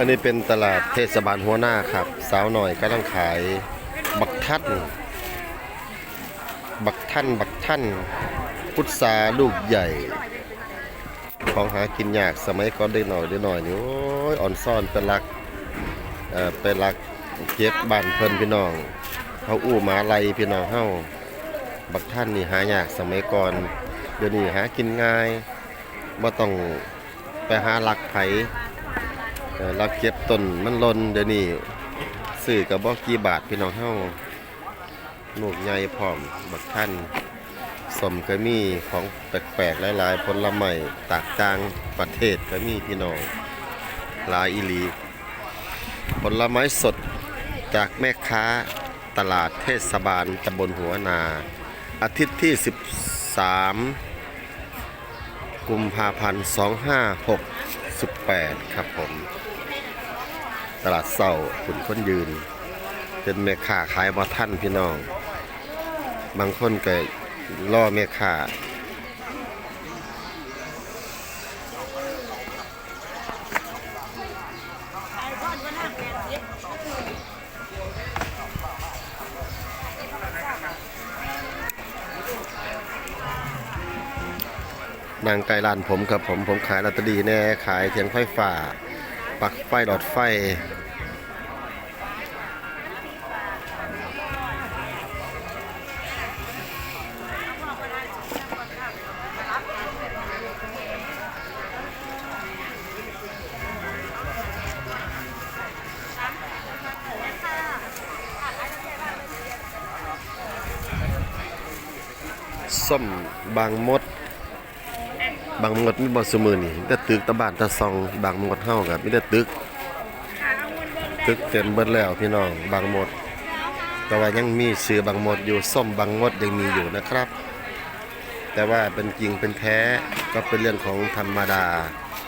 อันนี้เป็นตลาดเทศบาลหัวหน้าครับ สาวหน่อยก็ต้องขายบักทัดบักท่านบักท่านพุทราลูกใหญ่ ของหากินยากสมัยก่อนได้หน่อยได้หน่อยนี่โอ้ยอ่อนซ่อนเป็นรักเอ่อเป็นรักเก็บบ้านเพิ่นพี่น้องเขาอู้หมาไลพี่น้องเฮาบักท่านนี่หายากสมัยก่อนเดี๋ยวนี้หากินง่ายบ่ต้องไปหาลักไผ เอ่อลักเก็บต้นมันลนเดี๋ยวนี้ซื้อกับบ่กี่บาทพี่น้องเฮาลูกใหญ่พร้อมบักท่านสมก็มีของแปลกๆหลายๆผลไม้ตากจางประเทศก็มีพี่น้องหลายอีหลีผลไม้สดจากแม่ค้าตลาดเทศบาลตำบลหัวนา อาทิตย์ที่ 13 กุมภาพันธ์ 2568 ครับผม ตลาดเศร้าขุนคนยืน เป็นแม่ค้าขายบอท่านพี่น้อง บางคนก็ล่อแม่ค้านางไก่ลานผมครับผมผมขายลอตเตอรี่แน่ขายเทียนไฟฟ้า ปลักไฟหลอดไฟ ส้มบางมด บางมดมีบ่สมือนี่มีแต่ตึกตะบานตะซอง บางมดเฮากับมีแต่ตึก ตึกเต็มเบิดแล้วพี่น้อง บางมด แต่ว่ายังมีชื่อบางมดอยู่ส้มบางมดยังมีอยู่นะครับ แต่ว่าเป็นจริงเป็นแท้ก็เป็นเรื่องของธรรมดา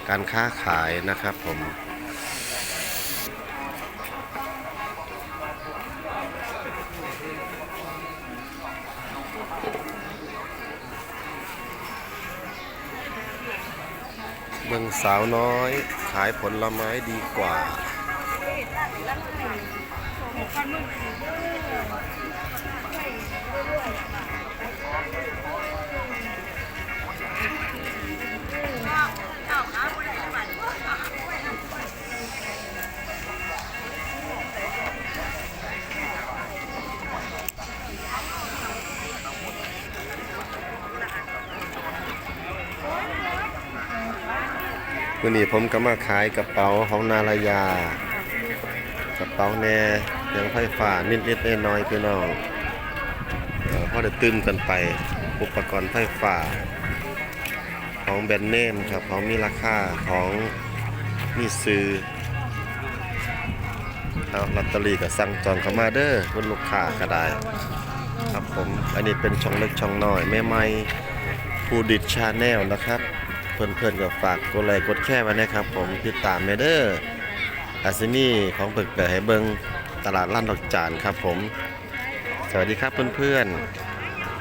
การค้าขายนะครับผม เมืองสาวน้อยขายผลไม้ดีกว่า วันนี้ผมก็มาขายกระเป๋าของนารายา กระเป๋าแน่ยังไฟฟ้านิดๆน้อยๆพี่น้องเอ่อพอได้ตื่มกันไปอุปกรณ์ไฟฟ้าของแบรนด์เนมครับของมีราคาของมีซื้อเอาลอตเตอรี่ก็สั่งจองเข้ามาเด้อคุณลูกค้าก็ได้ ครับผม อันนี้เป็นช่องเล็กช่องน้อยแม่ไม้ผู้ดิดชาแนลนะครับ เพื่อนๆก็ฝากกดไลค์กดแชร์ไว้นะครับ ผมติดตามเมเดอร์อาซินี่ของเปิดเผยให้เบิงตลาดล้านดอกจานครับผม สวัสดีครับเพื่อนๆ